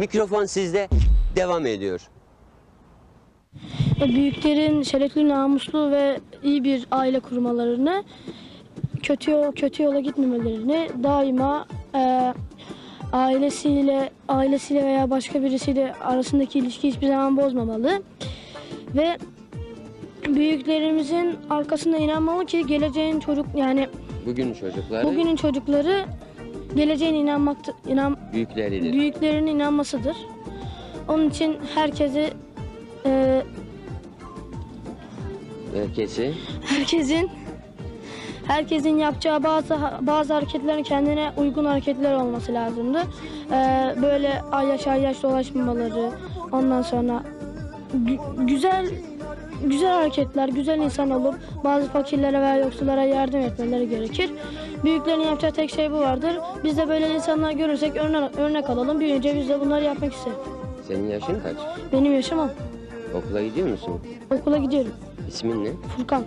Mikrofon sizde. Devam ediyor. büyüklerin şerefli, namuslu ve iyi bir aile kurmalarını, kötü yol, kötü yola gitmemelerini, daima e, ailesiyle ailesiyle veya başka birisiyle arasındaki ilişki hiçbir zaman bozmamalı ve büyüklerimizin arkasında inanmalı ki geleceğin çocuk yani Bugün çocukları bugünün çocukları geleceğine inanmak inan büyükleridir. büyüklerinin inanmasıdır. Onun için herkesi e, Herkesi herkesin herkesin yapacağı bazı bazı hareketlerin kendine uygun hareketler olması lazımdı. Ee, böyle ayyaş ayyaş dolaşmamaları, ondan sonra gü- güzel güzel hareketler, güzel insan olup bazı fakirlere veya yoksullara yardım etmeleri gerekir. Büyüklerin yapacağı tek şey bu vardır. Biz de böyle insanlar görürsek örnek, örnek alalım. Büyüyünce biz de bunları yapmak isteriz. senin yaşın kaç? Benim yaşamam. Okula gidiyor musun? Okula gidiyorum. İsmin ne? Furkan.